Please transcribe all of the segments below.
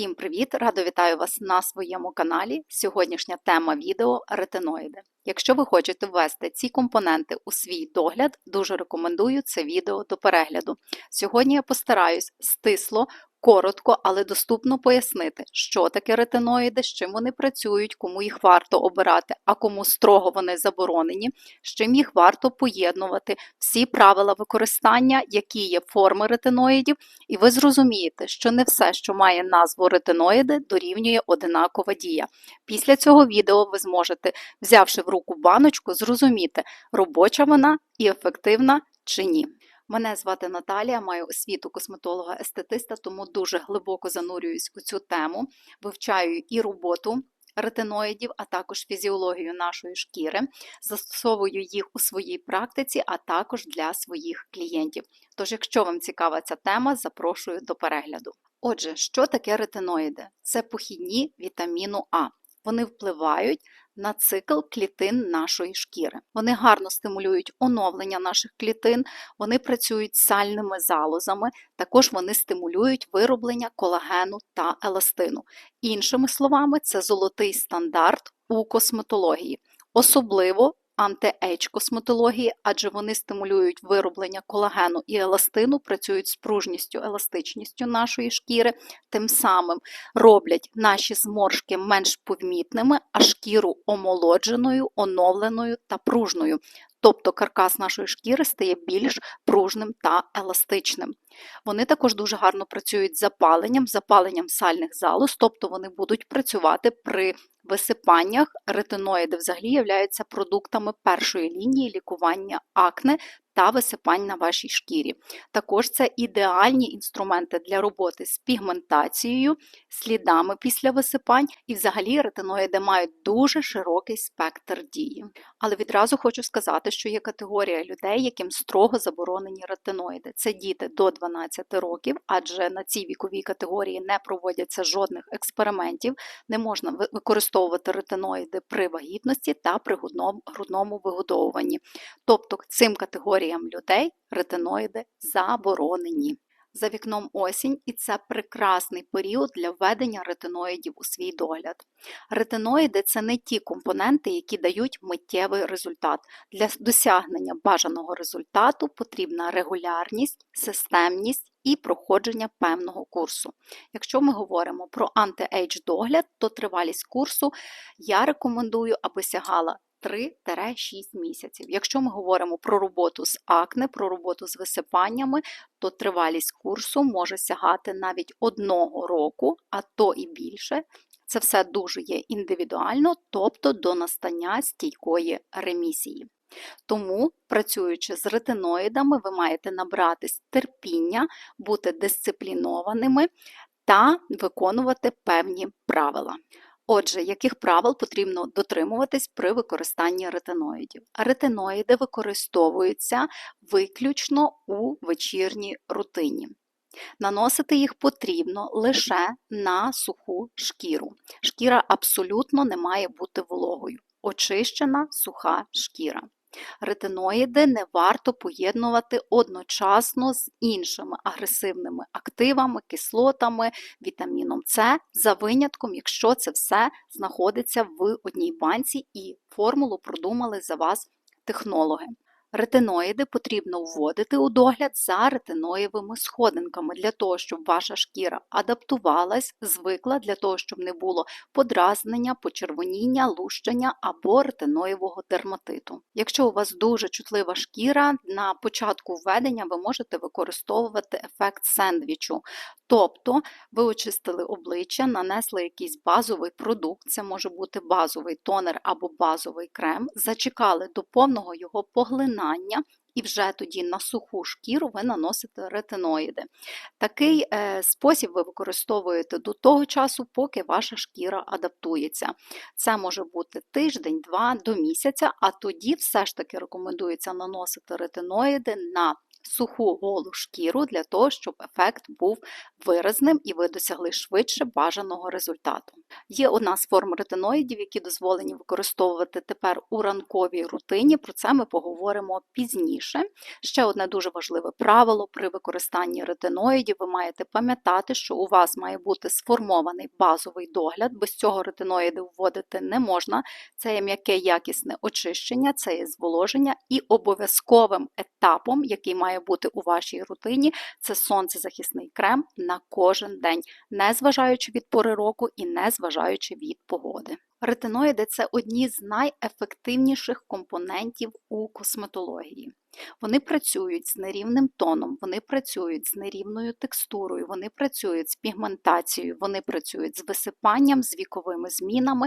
Всім привіт! Радо вітаю вас на своєму каналі. Сьогоднішня тема відео ретиноїди. Якщо ви хочете ввести ці компоненти у свій догляд, дуже рекомендую це відео до перегляду. Сьогодні я постараюсь стисло, коротко, але доступно пояснити, що таке ретиноїди, з чим вони працюють, кому їх варто обирати, а кому строго вони заборонені, з чим їх варто поєднувати, всі правила використання, які є форми ретиноїдів, і ви зрозумієте, що не все, що має назву ретиноїди, дорівнює одинакова дія. Після цього відео ви зможете, взявши в руку баночку, зрозуміти, робоча вона і ефективна чи ні. Мене звати Наталія, маю освіту косметолога-естетиста, тому дуже глибоко занурююсь у цю тему, вивчаю і роботу ретиноїдів, а також фізіологію нашої шкіри, застосовую їх у своїй практиці, а також для своїх клієнтів. Тож, якщо вам цікава ця тема, запрошую до перегляду. Отже, що таке ретиноїди? Це похідні вітаміну А. Вони впливають на цикл клітин нашої шкіри. Вони гарно стимулюють оновлення наших клітин, вони працюють сальними залозами, також вони стимулюють вироблення колагену та еластину. Іншими словами, це золотий стандарт у косметології. Особливо анти-ейдж косметології, адже вони стимулюють вироблення колагену і еластину, працюють з пружністю, еластичністю нашої шкіри, тим самим роблять наші зморшки менш помітними, а шкіру омолодженою, оновленою та пружною. Тобто каркас нашої шкіри стає більш пружним та еластичним. Вони також дуже гарно працюють з запаленням, запаленням сальних залоз, тобто вони будуть працювати при висипаннях. Ретиноїди взагалі являються продуктами першої лінії лікування акне та висипань на вашій шкірі. Також це ідеальні інструменти для роботи з пігментацією, слідами після висипань, і взагалі ретиноїди мають дуже широкий спектр дії. Але відразу хочу сказати, що є категорія людей, яким строго заборонені ретиноїди. Це діти до 12 років, адже на цій віковій категорії не проводяться жодних експериментів, не можна використовувати ретиноїди при вагітності та при грудному вигодовуванні. Тобто цим категоріям людей ретиноїди заборонені. За вікном осінь, і це прекрасний період для введення ретиноїдів у свій догляд. Ретиноїди це не ті компоненти, які дають миттєвий результат. Для досягнення бажаного результату потрібна регулярність, системність і проходження певного курсу. Якщо ми говоримо про анти-ейдж догляд, то тривалість курсу я рекомендую, аби сягала 3-6 місяців. Якщо ми говоримо про роботу з акне, про роботу з висипаннями, то тривалість курсу може сягати навіть одного року, а то і більше. Це все дуже є індивідуально, тобто до настання стійкої ремісії. Тому, працюючи з ретиноїдами, ви маєте набратись терпіння, бути дисциплінованими та виконувати певні правила. Отже, яких правил потрібно дотримуватись при використанні ретиноїдів? Ретиноїди використовуються виключно у вечірній рутині. Наносити їх потрібно лише на суху шкіру. Шкіра абсолютно не має бути вологою. Очищена суха шкіра. Ретиноїди не варто поєднувати одночасно з іншими агресивними активами, кислотами, вітаміном С, за винятком, якщо це все знаходиться в одній банці і формулу продумали за вас технологи. Ретиноїди потрібно вводити у догляд за ретиноєвими сходинками для того, щоб ваша шкіра адаптувалась, звикла для того, щоб не було подразнення, почервоніння, лущення або ретиноєвого дерматиту. Якщо у вас дуже чутлива шкіра, на початку введення ви можете використовувати ефект сендвічу. Тобто ви очистили обличчя, нанесли якийсь базовий продукт, це може бути базовий тонер або базовий крем, зачекали до повного його поглинання. І вже тоді на суху шкіру ви наносите ретиноїди. Такий е, спосіб ви використовуєте до того часу, поки ваша шкіра адаптується. Це може бути тиждень-два до місяця, а тоді все ж таки рекомендується наносити ретиноїди на суху голу шкіру для того, щоб ефект був виразним і ви досягли швидше бажаного результату. Є одна з форм ретиноїдів, які дозволені використовувати тепер у ранковій рутині. Про це ми поговоримо пізніше. Ще одне дуже важливе правило при використанні ретиноїдів. Ви маєте пам'ятати, що у вас має бути сформований базовий догляд. Без цього ретиноїди вводити не можна. Це є м'яке якісне очищення, це є зволоження і обов'язковим етапом, який має бути у вашій рутині, це сонцезахисний крем на кожен день, не зважаючи від пори року і не зважаючи від погоди. Ретиноїди це одні з найефективніших компонентів у косметології. Вони працюють з нерівним тоном, вони працюють з нерівною текстурою, вони працюють з пігментацією, вони працюють з висипанням, з віковими змінами,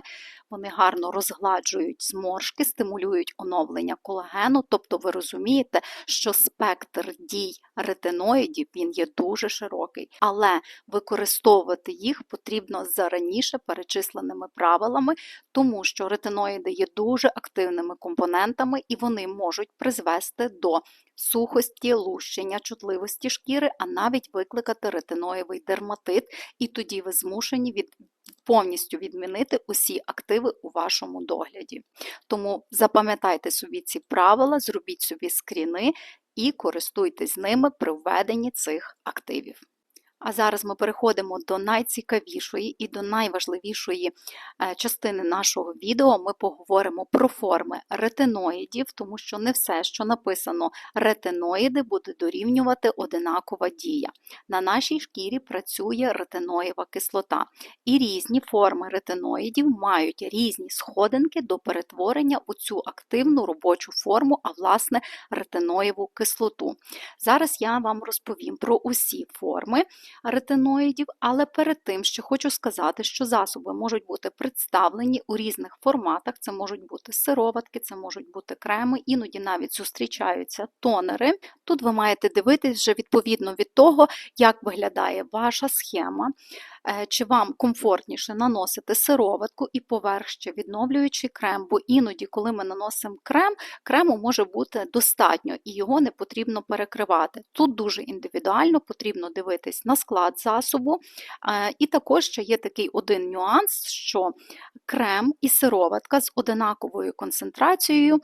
вони гарно розгладжують зморшки, стимулюють оновлення колагену. Тобто ви розумієте, що спектр дій ретиноїдів він є дуже широкий, але використовувати їх потрібно за раніше перечисленими правилами, тому що ретиноїди є дуже активними компонентами і вони можуть призвести до сухості, лущення, чутливості шкіри, а навіть викликати ретиноєвий дерматит, і тоді ви змушені від повністю відмінити усі активи у вашому догляді. Тому запам'ятайте собі ці правила, зробіть собі скріни і користуйтесь ними при введенні цих активів. А зараз ми переходимо до найцікавішої і до найважливішої е, частини нашого відео. Ми поговоримо про форми ретиноїдів, тому що не все, що написано ретиноїди, буде дорівнювати одинакова дія. На нашій шкірі працює ретиноєва кислота, і різні форми ретиноїдів мають різні сходинки до перетворення у цю активну робочу форму, а власне ретиноєву кислоту. Зараз я вам розповім про усі форми ретиноїдів, але перед тим ще хочу сказати, що засоби можуть бути представлені у різних форматах. Це можуть бути сироватки, це можуть бути креми, іноді навіть зустрічаються тонери. Тут ви маєте дивитись вже відповідно від того, як виглядає ваша схема. Е, чи вам комфортніше наносити сироватку і поверх ще відновлюючий крем, бо іноді, коли ми наносимо крем, крему може бути достатньо і його не потрібно перекривати. Тут дуже індивідуально потрібно дивитись на склад засобу. Е, і також ще є такий один нюанс, що крем і сироватка з одинаковою концентрацією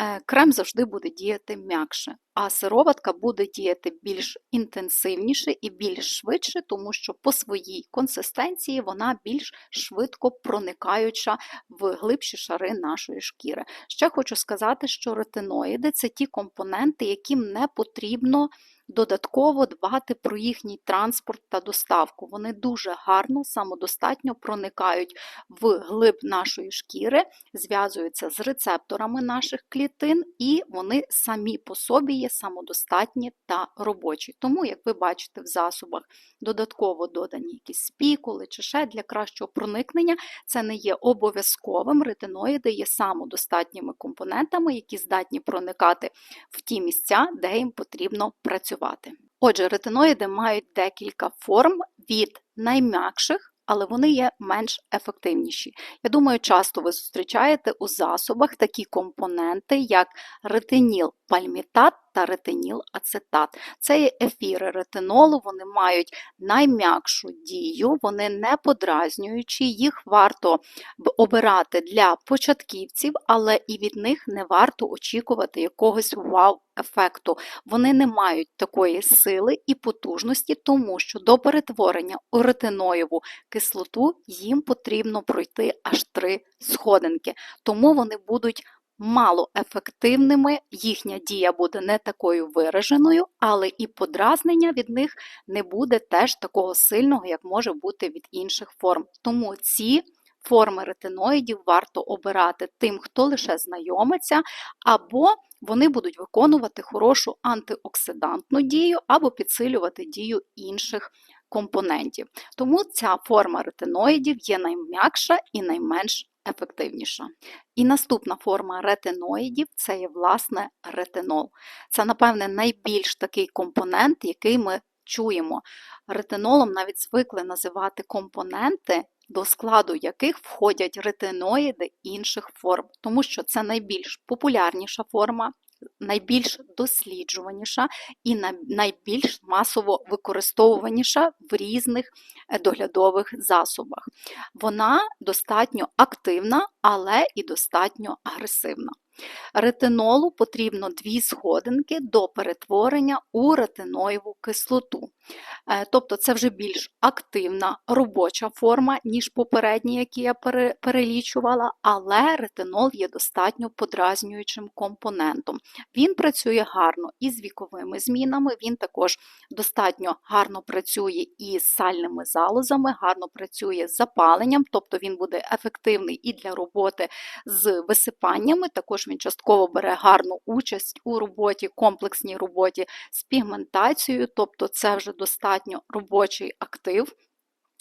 Е, крем завжди буде діяти м'якше, а сироватка буде діяти більш інтенсивніше і більш швидше, тому що по своїй консистенції вона більш швидко проникаюча в глибші шари нашої шкіри. Ще хочу сказати, що ретиноїди це ті компоненти, яким не потрібно додатково дбати про їхній транспорт та доставку. Вони дуже гарно, самодостатньо проникають в глиб нашої шкіри, зв'язуються з рецепторами наших клітин, і вони самі по собі є самодостатні та робочі. Тому, як ви бачите в засобах, додатково додані якісь спікули чи ще для кращого проникнення, це не є обов'язковим. Ретиноїди є самодостатніми компонентами, які здатні проникати в ті місця, де їм потрібно працювати. Отже, ретиноїди мають декілька форм від найм'якших, але вони є менш ефективніші. Я думаю, часто ви зустрічаєте у засобах такі компоненти, як ретиніл пальмітат та ретиніл-ацетат. Це є ефіри ретинолу, вони мають найм'якшу дію, вони не подразнюючі, їх варто обирати для початківців, але і від них не варто очікувати якогось вау-ефекту. Вони не мають такої сили і потужності, тому що до перетворення у ретиноєву кислоту їм потрібно пройти аж три сходинки, тому вони будуть малоефективними, їхня дія буде не такою вираженою, але і подразнення від них не буде теж такого сильного, як може бути від інших форм. Тому ці форми ретиноїдів варто обирати тим, хто лише знайомиться, або вони будуть виконувати хорошу антиоксидантну дію, або підсилювати дію інших компонентів. Тому ця форма ретиноїдів є найм'якша і найменш ефективніша. І наступна форма ретиноїдів це є, власне, ретинол. Це, напевне, найбільш такий компонент, який ми чуємо. Ретинолом навіть звикли називати компоненти, до складу яких входять ретиноїди інших форм, тому що це найбільш популярніша форма найбільш досліджуваніша і на- найбільш масово використовуваніша в різних е, доглядових засобах. Вона достатньо активна, але і достатньо агресивна. Ретинолу потрібно дві сходинки до перетворення у ретиноєву кислоту. Е, Тобто це вже більш активна робоча форма, ніж попередні, які я перелічувала, але ретинол є достатньо подразнюючим компонентом. Він працює гарно і з віковими змінами, він також достатньо гарно працює і з сальними залозами, гарно працює з запаленням, тобто він буде ефективний і для роботи з висипаннями. Також він частково бере гарну участь у роботі, комплексній роботі з пігментацією, тобто це вже достатньо робочий актив.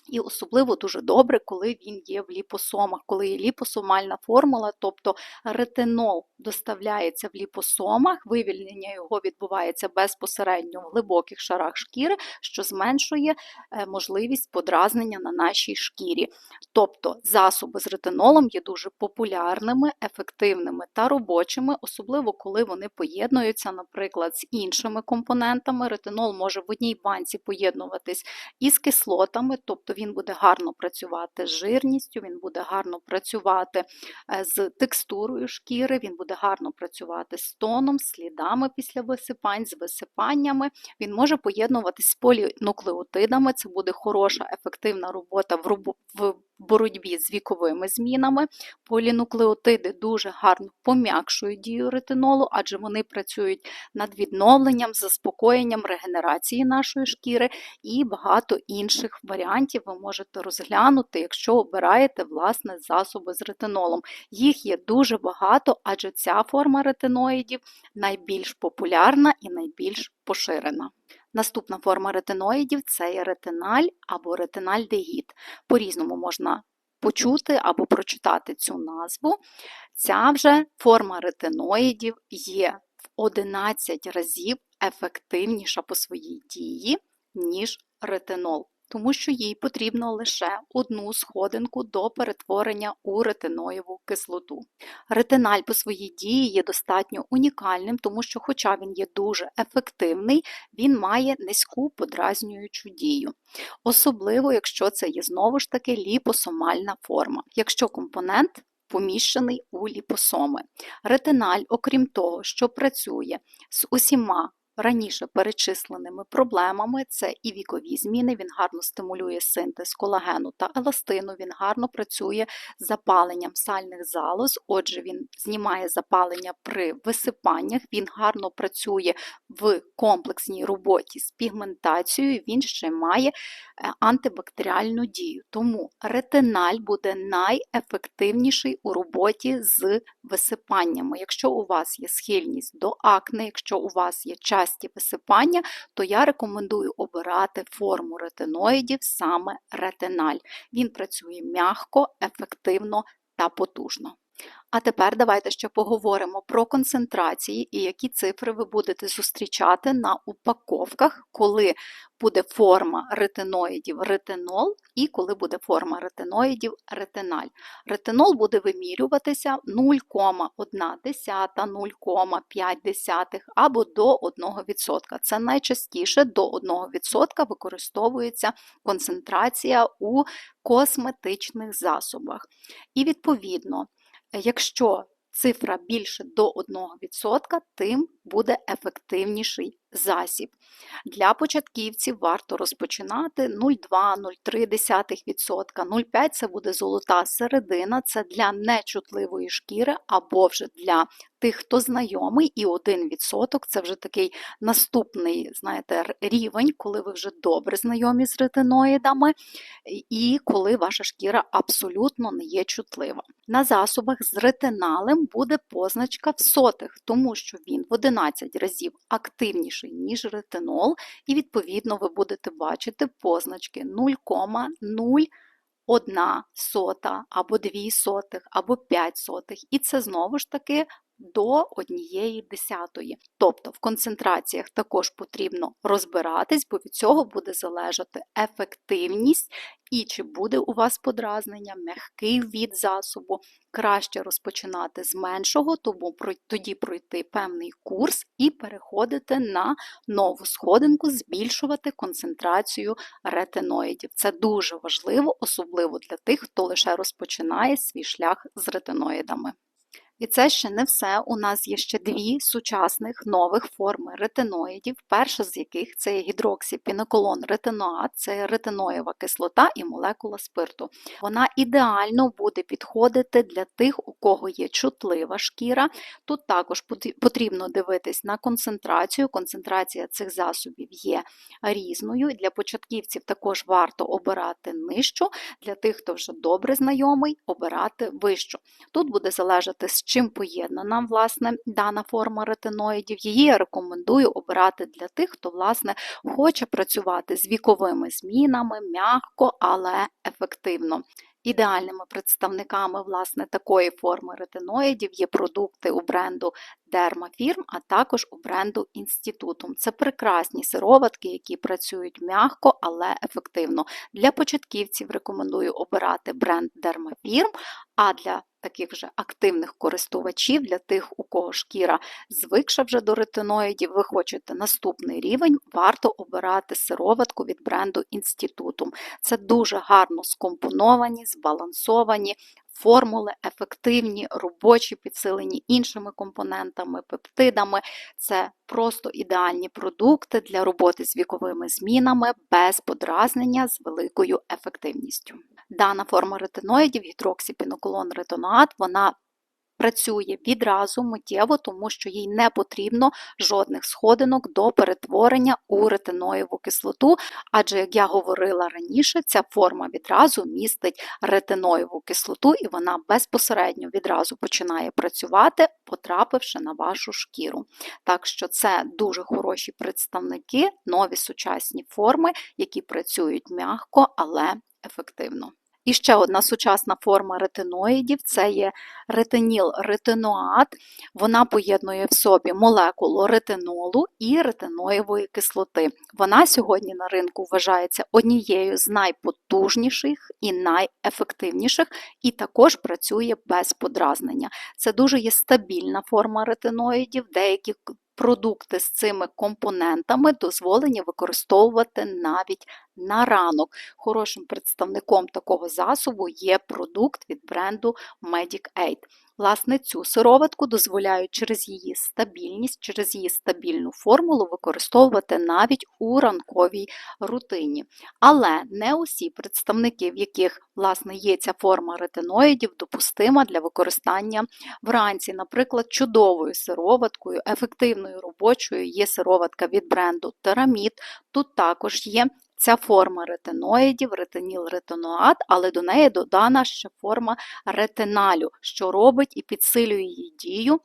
І особливо дуже добре, коли він є в ліпосомах, коли є ліпосомальна формула, тобто ретинол доставляється в ліпосомах, вивільнення його відбувається безпосередньо в глибоких шарах шкіри, що зменшує е, можливість подразнення на нашій шкірі. Тобто засоби з ретинолом є дуже популярними, ефективними та робочими, особливо коли вони поєднуються, наприклад, з іншими компонентами. Ретинол може в одній банці поєднуватись із кислотами, тобто він буде гарно працювати з жирністю, він буде гарно працювати е, з текстурою шкіри, він буде гарно працювати з тоном, слідами після висипань, з висипаннями. Він може поєднуватись з полінуклеотидами, це буде хороша, ефективна робота в боротьбі з віковими змінами. Полінуклеотиди дуже гарно пом'якшують дію ретинолу, адже вони працюють над відновленням, заспокоєнням регенерації нашої шкіри і багато інших варіантів ви можете розглянути, якщо обираєте власне засоби з ретинолом. Їх є дуже багато, адже ця форма ретиноїдів найбільш популярна і найбільш поширена. Наступна форма ретиноїдів це ретиналь або ретинальдегід. По-різному можна почути або прочитати цю назву. Ця вже форма ретиноїдів є в 11 разів ефективніша по своїй дії, ніж ретинол, тому що їй потрібно лише одну сходинку до перетворення у ретиноєву кислоту. Ретиналь по своїй дії є достатньо унікальним, тому що, хоча він є дуже ефективний, він має низьку подразнюючу дію. Особливо, якщо це є знову ж таки ліпосомальна форма. Якщо компонент поміщений у ліпосоми. Ретиналь, окрім того, що працює з усіма раніше перечисленими проблемами, це і вікові зміни, він гарно стимулює синтез колагену та еластину, він гарно працює з запаленням сальних залоз, отже, він знімає запалення при висипаннях, він гарно працює в комплексній роботі з пігментацією, він ще має е, антибактеріальну дію. Тому ретиналь буде найефективніший у роботі з висипаннями. Якщо у вас є схильність до акне, якщо у вас є часті висипання, то я рекомендую обирати форму ретиноїдів саме ретиналь. Він працює м'яко, ефективно та потужно. А тепер давайте ще поговоримо про концентрації і які цифри ви будете зустрічати на упаковках, коли буде форма ретиноїдів ретинол і коли буде форма ретиноїдів ретиналь. Ретинол буде вимірюватися 0,1, 0,5 або до 1%. Це найчастіше до 1% використовується концентрація у косметичних засобах. І відповідно, якщо цифра більше до 1%, тим буде ефективніший засіб. Для початківців варто розпочинати 0,2-0,3%, 0,5 це буде золота середина, це для нечутливої шкіри або вже для тих, хто знайомий, і 1% це вже такий наступний знаєте, рівень, коли ви вже добре знайомі з ретиноїдами, і коли ваша шкіра абсолютно не є чутлива. На засобах з ретиналем буде позначка в сотих, тому що він в 11 разів активніший, ніж ретинол, і відповідно ви будете бачити позначки 0,0 одна сота, або дві сотих, або 5 сотих. І це знову ж таки до однієї десятої. Тобто в концентраціях також потрібно розбиратись, бо від цього буде залежати ефективність і чи буде у вас подразнення, м'який від засобу. Краще розпочинати з меншого, тому тоді пройти певний курс і переходити на нову сходинку, збільшувати концентрацію ретиноїдів. Це дуже важливо, особливо для тих, хто лише розпочинає свій шлях з ретиноїдами. І це ще не все. У нас є ще дві сучасних нових форми ретиноїдів, перша з яких це гідроксіпіноколон ретиноат, це ретиноєва кислота і молекула спирту. Вона ідеально буде підходити для тих, у кого є чутлива шкіра. Тут також потрібно дивитись на концентрацію. Концентрація цих засобів є різною. Для початківців також варто обирати нижчу, для тих, хто вже добре знайомий, обирати вищу. Тут буде залежати з чим поєднана власне, дана форма ретиноїдів. Її я рекомендую обирати для тих, хто власне, хоче працювати з віковими змінами, м'яко, але ефективно. Ідеальними представниками власне, такої форми ретиноїдів є продукти у бренду Dermafirm, а також у бренду Інститутум. Це прекрасні сироватки, які працюють м'яко, але ефективно. Для початківців рекомендую обирати бренд Dermafirm, а для таких вже активних користувачів, для тих, у кого шкіра звикша вже до ретиноїдів, ви хочете наступний рівень, варто обирати сироватку від бренду Інститутум. Це дуже гарно скомпоновані, збалансовані. Формули ефективні, робочі, підсилені іншими компонентами, пептидами. Це просто ідеальні продукти для роботи з віковими змінами без подразнення з великою ефективністю. Дана форма ретиноїдів, гідроксіпіноколон ретонат, вона працює відразу миттєво, тому що їй не потрібно жодних сходинок до перетворення у ретиноєву кислоту, адже, як я говорила раніше, ця форма відразу містить ретиноєву кислоту, і вона безпосередньо відразу починає працювати, потрапивши на вашу шкіру. Так що це дуже хороші представники, нові сучасні форми, які працюють м'яко, але ефективно. І ще одна сучасна форма ретиноїдів це є ретиніл-ретиноат. Вона поєднує в собі молекулу ретинолу і ретиноєвої кислоти. Вона сьогодні на ринку вважається однією з найпотужніших і найефективніших, і також працює без подразнення. Це дуже є стабільна форма ретиноїдів, деякі продукти з цими компонентами дозволені використовувати навіть на ранок. Хорошим представником такого засобу є продукт від бренду Medic Aid. Власне, цю сироватку дозволяють через її стабільність, через її стабільну формулу використовувати навіть у ранковій рутині. Але не усі представники, в яких власне, є ця форма ретиноїдів, допустима для використання вранці. Наприклад, чудовою сироваткою, ефективною робочою є сироватка від бренду Терамід. Тут також є Ця форма ретиноїдів, ретиніл-ретиноат, але до неї додана ще форма ретиналю, що робить і підсилює її дію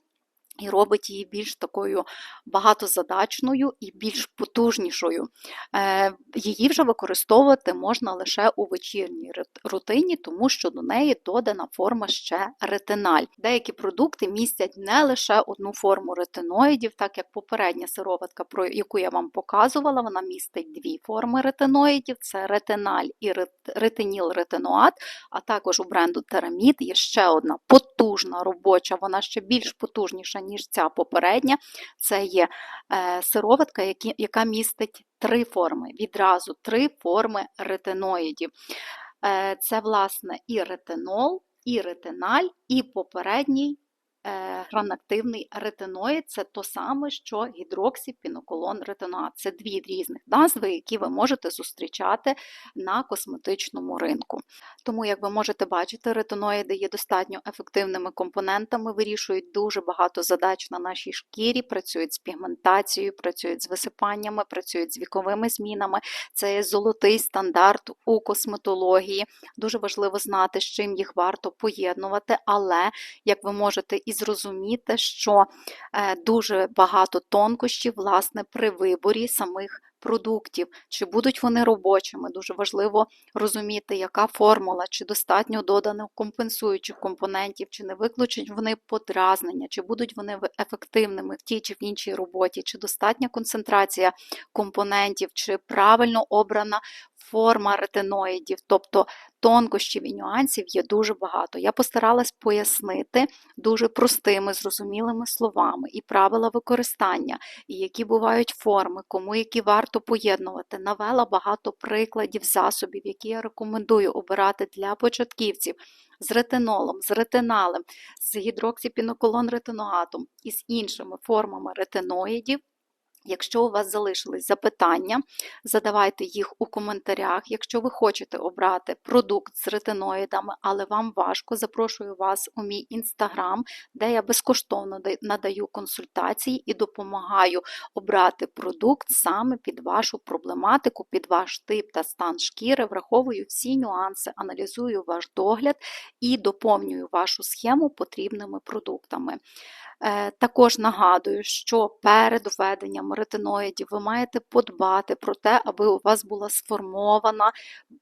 і робить її більш такою багатозадачною і більш потужнішою. Е, її вже використовувати можна лише у вечірній рутині, тому що до неї додана форма ще ретиналь. Деякі продукти містять не лише одну форму ретиноїдів, так як попередня сироватка, про яку я вам показувала, вона містить дві форми ретиноїдів: це ретиналь і ретиніл-ретиноат, а також у бренду Терамід є ще одна потужна робоча, вона ще більш потужніша ніж ця попередня. Це є е, сироватка, яка містить три форми, відразу три форми ретиноїдів. Е, це, власне, і ретинол, і ретиналь, і попередній гранактивний ретиноїд це то саме, що гідроксіпіноколон ретиноат. Це дві різних назви, які ви можете зустрічати на косметичному ринку. Тому, як ви можете бачити, ретиноїди є достатньо ефективними компонентами, вирішують дуже багато задач на нашій шкірі, працюють з пігментацією, працюють з висипаннями, працюють з віковими змінами. Це є золотий стандарт у косметології. Дуже важливо знати, з чим їх варто поєднувати, але як ви можете і зрозуміти, що е, дуже багато тонкощів власне, при виборі самих продуктів, чи будуть вони робочими. Дуже важливо розуміти, яка формула, чи достатньо додано компенсуючих компонентів, чи не виключать вони подразнення, чи будуть вони ефективними в тій чи в іншій роботі, чи достатня концентрація компонентів, чи правильно обрана форма ретиноїдів, тобто тонкощів і нюансів є дуже багато. Я постаралась пояснити дуже простими, зрозумілими словами і правила використання, і які бувають форми, кому які варто поєднувати. Навела багато прикладів засобів, які я рекомендую обирати для початківців. З ретинолом, з ретиналем, з гідроксіпіноколон ретиноатом і з іншими формами ретиноїдів. Якщо у вас залишились запитання, задавайте їх у коментарях. Якщо ви хочете обрати продукт з ретиноїдами, але вам важко, запрошую вас у мій інстаграм, де я безкоштовно надаю консультації і допомагаю обрати продукт саме під вашу проблематику, під ваш тип та стан шкіри, враховую всі нюанси, аналізую ваш догляд і доповнюю вашу схему потрібними продуктами. Е, Також нагадую, що перед введенням ретиноїдів ви маєте подбати про те, аби у вас була сформована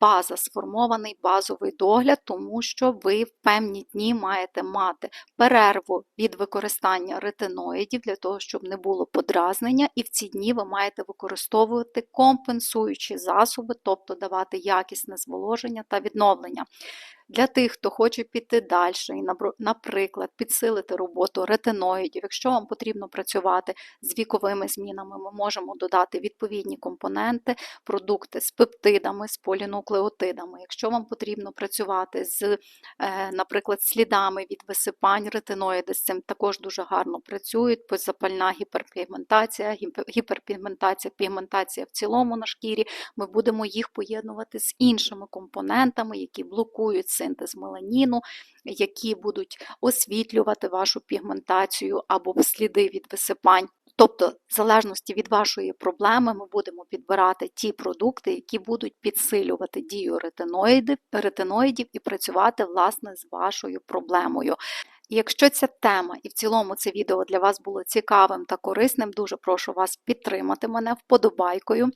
база, сформований базовий догляд, тому що ви в певні дні маєте мати перерву від використання ретиноїдів для того, щоб не було подразнення, і в ці дні ви маєте використовувати компенсуючі засоби, тобто давати якісне зволоження та відновлення. Для тих, хто хоче піти далі і, наприклад, підсилити роботу ретиноїдів, якщо вам потрібно працювати з віковими змінами, ми можемо додати відповідні компоненти, продукти з пептидами, з полінуклеотидами. Якщо вам потрібно працювати з, е, наприклад, слідами від висипань, ретиноїди з цим також дуже гарно працюють. Позапальна гіперпігментація, гіперпігментація, пігментація в цілому на шкірі. Ми будемо їх поєднувати з іншими компонентами, які блокують синтез меланіну, які будуть освітлювати вашу пігментацію або сліди від висипань. Тобто, в залежності від вашої проблеми, ми будемо підбирати ті продукти, які будуть підсилювати дію ретиноїдів, ретиноїдів і працювати власне з вашою проблемою. Якщо ця тема і в цілому це відео для вас було цікавим та корисним, дуже прошу вас підтримати мене вподобайкою,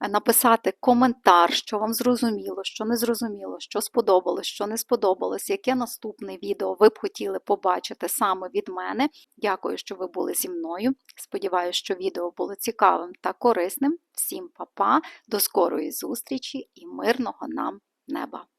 е, написати коментар, що вам зрозуміло, що не зрозуміло, що сподобалось, що не сподобалось, яке наступне відео ви б хотіли побачити саме від мене. Дякую, що ви були зі мною. Сподіваюся, що відео було цікавим та корисним. Всім па-па, до скорої зустрічі і мирного нам неба!